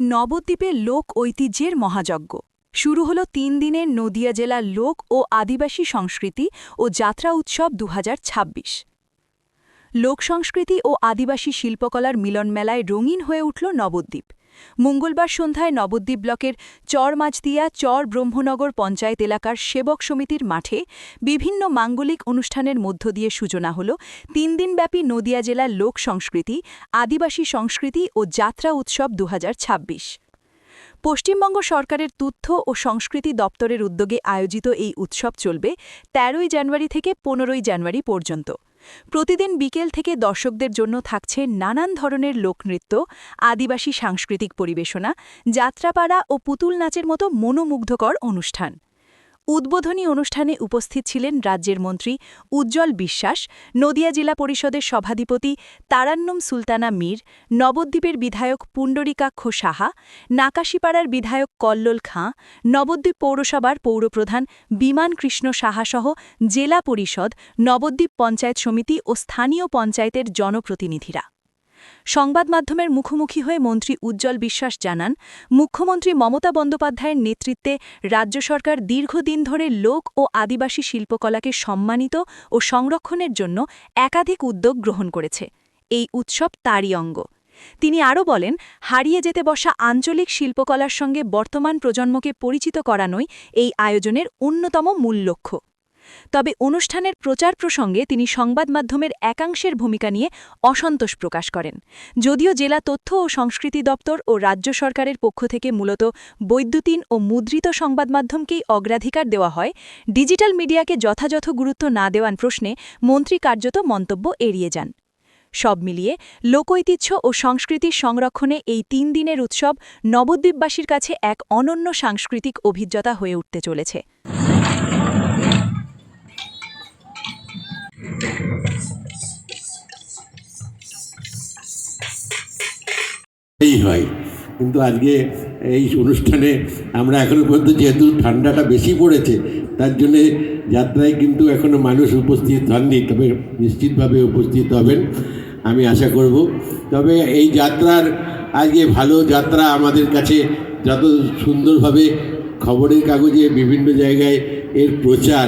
নবদ্বীপে লোক ঐতিহ্যের মহাযজ্ঞ। শুরু হল তিন দিনের নদিয়া জেলার লোক ও আদিবাসী সংস্কৃতি ও যাত্রা উৎসব দুহাজার ছাব্বিশ। লোক সংস্কৃতি ও আদিবাসী শিল্পকলার মিলনমেলায় রঙিন হয়ে উঠল নবদ্বীপ। মঙ্গলবার সন্ধ্যায় নবদ্বীপ ব্লকের চর মাঝদিয়া চর ব্রহ্মনগর পঞ্চায়েত এলাকার সেবক সমিতির মাঠে বিভিন্ন মাঙ্গলিক অনুষ্ঠানের মধ্য দিয়ে সূচনা হল তিন দিনব্যাপী নদিয়া জেলার লোক সংস্কৃতি, আদিবাসী সংস্কৃতি ও যাত্রা উৎসব দু হাজার ছাব্বিশ। পশ্চিমবঙ্গ সরকারের তথ্য ও সংস্কৃতি দপ্তরের উদ্যোগে আয়োজিত এই উৎসব চলবে তেরোই জানুয়ারি থেকে পনেরোই জানুয়ারি পর্যন্ত। প্রতিদিন বিকেল থেকে দর্শকদের জন্য থাকছে নানান ধরনের লোকনৃত্য, আদিবাসী সাংস্কৃতিক পরিবেশনা, যাত্রাপাড়া ও পুতুল নাচের মতো মনোমুগ্ধকর অনুষ্ঠান। উদ্বোধনী অনুষ্ঠানে উপস্থিত ছিলেন রাজ্যের মন্ত্রী উজ্জ্বল বিশ্বাস, নদিয়া জেলা পরিষদের সভাধিপতি তারান্নম সুলতানা মীর, নবদ্বীপের বিধায়ক পুণ্ডরিকাক্ষ সাহা, নাকাশিপাড়ার বিধায়ক কল্লোল খাঁ, নবদ্বীপ পৌরসভার পৌরপ্রধান বিমান কৃষ্ণ সাহাসহ জেলা পরিষদ, নবদ্বীপ পঞ্চায়েত সমিতি ও স্থানীয় পঞ্চায়েতের জনপ্রতিনিধিরা। সংবাদ মাধ্যমের মুখোমুখি হয়ে মন্ত্রী উজ্জ্বল বিশ্বাস জানান, মুখ্যমন্ত্রী মমতা বন্দ্যোপাধ্যায়ের নেতৃত্বে রাজ্য সরকার দীর্ঘদিন ধরে লোক ও আদিবাসী শিল্পকলাকে সম্মানিত ও সংরক্ষণের জন্য একাধিক উদ্যোগ গ্রহণ করেছে। এই উৎসব তারই অঙ্গ। তিনি আরও বলেন, হারিয়ে যেতে বসা আঞ্চলিক শিল্পকলার সঙ্গে বর্তমান প্রজন্মকে পরিচিত করানোই এই আয়োজনের অন্যতম মূল লক্ষ্য। তবে অনুষ্ঠানের প্রচার প্রসঙ্গে তিনি সংবাদ মাধ্যমের একাংশের ভূমিকা নিয়ে অসন্তোষ প্রকাশ করেন। যদিও জেলা তথ্য ও সংস্কৃতি দপ্তর ও রাজ্য সরকারের পক্ষ থেকে মূলত বৈদ্যুতিন ও মুদ্রিত সংবাদ মাধ্যমকেই অগ্রাধিকার দেওয়া হয়, ডিজিটাল মিডিয়াকে যথাযথ গুরুত্ব না দেওয়ার প্রশ্নে মন্ত্রী কার্যত মন্তব্য এড়িয়ে যান। সব মিলিয়ে লোকঐতিহ্য ও সংস্কৃতির সংরক্ষণে এই তিন দিনের উৎসব নবদ্বীপবাসীর কাছে এক অনন্য সাংস্কৃতিক অভিজ্ঞতা হয়ে উঠতে চলেছে। এই হয়। কিন্তু আজকে এই অনুষ্ঠানে আমরা এখনও পর্যন্ত যেহেতু ঠান্ডাটা বেশি পড়েছে, তার জন্যে যাত্রায় কিন্তু এখনও মানুষ উপস্থিত হননি, তবে নিশ্চিতভাবে উপস্থিত হবেন, আমি আশা করব। তবে এই যাত্রার আজকে ভালো যাত্রা আমাদের কাছে যত সুন্দরভাবে খবরের কাগজে বিভিন্ন জায়গায় এর প্রচার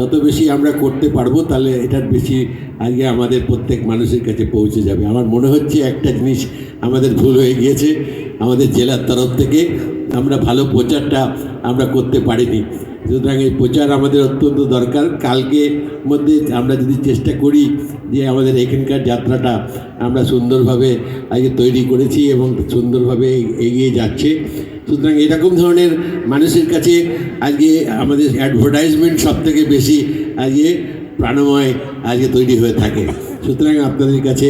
যত বেশি আমরা করতে পারব, তাহলে এটার বেশি আগে আমাদের প্রত্যেক মানুষের কাছে পৌঁছে যাবে। আমার মনে হচ্ছে একটা জিনিস আমাদের ভুল হয়ে গিয়েছে আমাদের জেলার তরফ থেকে। আমরা ভালো প্রচারটা আমরা করতে পারিনি। সুতরাং এই প্রচার আমাদের অত্যন্ত দরকার। কালকে মধ্যে আমরা যদি চেষ্টা করি যে আমাদের এখানকার যাত্রাটা আমরা সুন্দরভাবে আজকে তৈরি করেছি এবং সুন্দরভাবে এগিয়ে যাচ্ছে। সুতরাং এরকম ধরনের মানুষের কাছে আজকে আমাদের অ্যাডভার্টাইজমেন্ট সব থেকে বেশি আজকে প্রাণময় আজকে তৈরি হয়ে থাকে। সুতরাং আপনাদের কাছে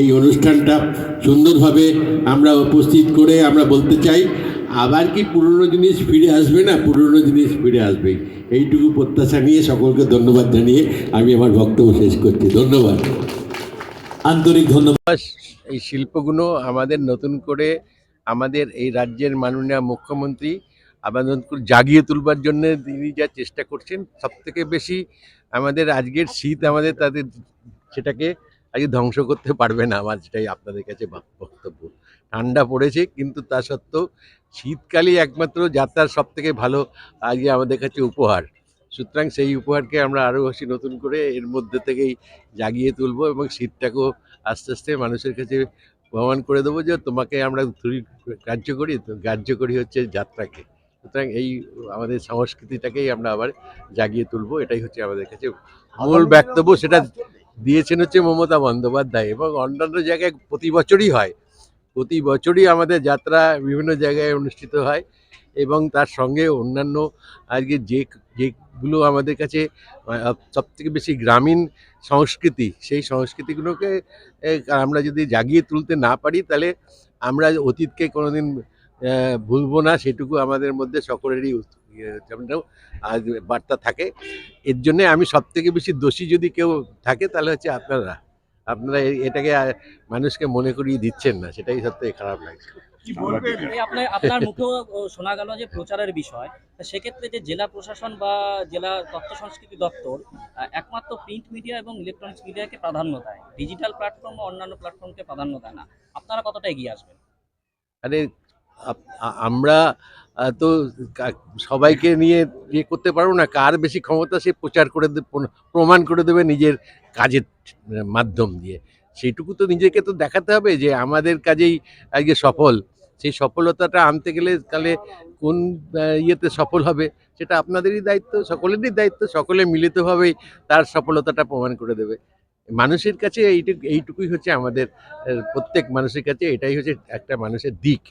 এই অনুষ্ঠানটা সুন্দরভাবে আমরা উপস্থিত করে আমরা বলতে চাই আবার কি পুরনো জিনিস ফিরে আসবে না? পুরনো জিনিস ফিরে আসবে। এইটুকু প্রত্যাশা নিয়ে সকলকে ধন্যবাদ জানিয়ে আমি আমার বক্তব্য শেষ করছি। ধন্যবাদ। আন্তরিক ধন্যবাদ। এই শিল্পগুলো আমাদের নতুন করে আমাদের এই রাজ্যের মাননীয় মুখ্যমন্ত্রী করে, জাগিয়ে তুলবার জন্য তিনি যা চেষ্টা করছেন, সব থেকে বেশি আমাদের আজকের শীত আমাদের তাদের সেটাকে আজকে ধ্বংস করতে পারবে না। আমার সেটাই আপনাদের কাছে বক্তব্য। ঠান্ডা পড়েছে, কিন্তু তা সত্ত্বেও শীতকালই একমাত্র যাত্রার সব থেকে ভালো আজকে আমাদের কাছে উপহার। সুতরাং সেই উপহারকে আমরা আরও বেশি নতুন করে এর মধ্যে থেকেই জাগিয়ে তুলবো এবং শীতটাকেও আস্তে আস্তে মানুষের কাছে প্রমাণ করে দেবো যে তোমাকে আমরা কার্য করি, তো কার্য করি হচ্ছে যাত্রাকে। সুতরাং এই আমাদের সংস্কৃতিটাকেই আমরা আবার জাগিয়ে তুলবো, এটাই হচ্ছে আমাদের কাছে মূল বক্তব্য। সেটা দিয়েছেন হচ্ছে মমতা বন্দ্যোপাধ্যায় এবং অন্যান্য জায়গায় প্রতি বছরই হয়। প্রতি বছরই আমাদের যাত্রা বিভিন্ন জায়গায় অনুষ্ঠিত হয় এবং তার সঙ্গে অন্যান্য আজকে যে যেগুলো আমাদের কাছে সব থেকে বেশি গ্রামীণ সংস্কৃতি সেই সংস্কৃতিগুলোকে আমরা যদি জাগিয়ে তুলতে না পারি তাহলে আমরা অতীতকে কোনোদিন ভুলবো না সেটুকু আমাদের মধ্যে সকলেরই ইয়ে, বার্তা থাকে। এর জন্যে আমি সব থেকে বেশি দোষী যদি কেউ থাকে তাহলে হচ্ছে আপনারা। আপনারা এটাকে মানুষকে মনে করিয়ে দিচ্ছেন না সেটাই সত্যি খারাপ লাগছে আপনার আপনার মুখেও শোনা গেল যে প্রচারের বিষয় সেক্ষেত্রে যে জেলা প্রশাসন বা জেলা তথ্য সংস্কৃতি দপ্তর একমাত্র প্রিন্ট মিডিয়া এবং ইলেকট্রনিক্স মিডিয়াকে প্রাধান্য দেয়। ডিজিটাল প্ল্যাটফর্ম বা অন্যান্য প্ল্যাটফর্মকে প্রাধান্য দেয় না। আপনারা কতটা এগিয়ে আসবেন? আরে আমরা তো সবাইকে নিয়ে ইয়ে করতে পারব না। কার বেশি ক্ষমতা সে প্রচার করে দে- প্র- প্রমাণ করে দেবে নিজের কাজের মাধ্যম দিয়ে। সেইটুকু তো নিজেকে তো দেখাতে হবে যে আমাদের কাজেই আজকে সফল। সেই সফলতাটা আনতে গেলে তাহলে কোন ইয়েতে সফল হবে সেটা আপনাদেরই দায়িত্ব, সকলেরই দায়িত্ব, সকলে মিলিতভাবেই তার সফলতাটা প্রমাণ করে দেবে। মানুষের কাছে এইটুকু, এইটুকুই হচ্ছে আমাদের প্রত্যেক মানুষের কাছে এটাই হচ্ছে একটা মানুষের দিক।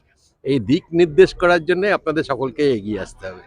এই দিক নির্দেশ করার জন্য আপনাদের সকলকে এগিয়ে আসতে হবে।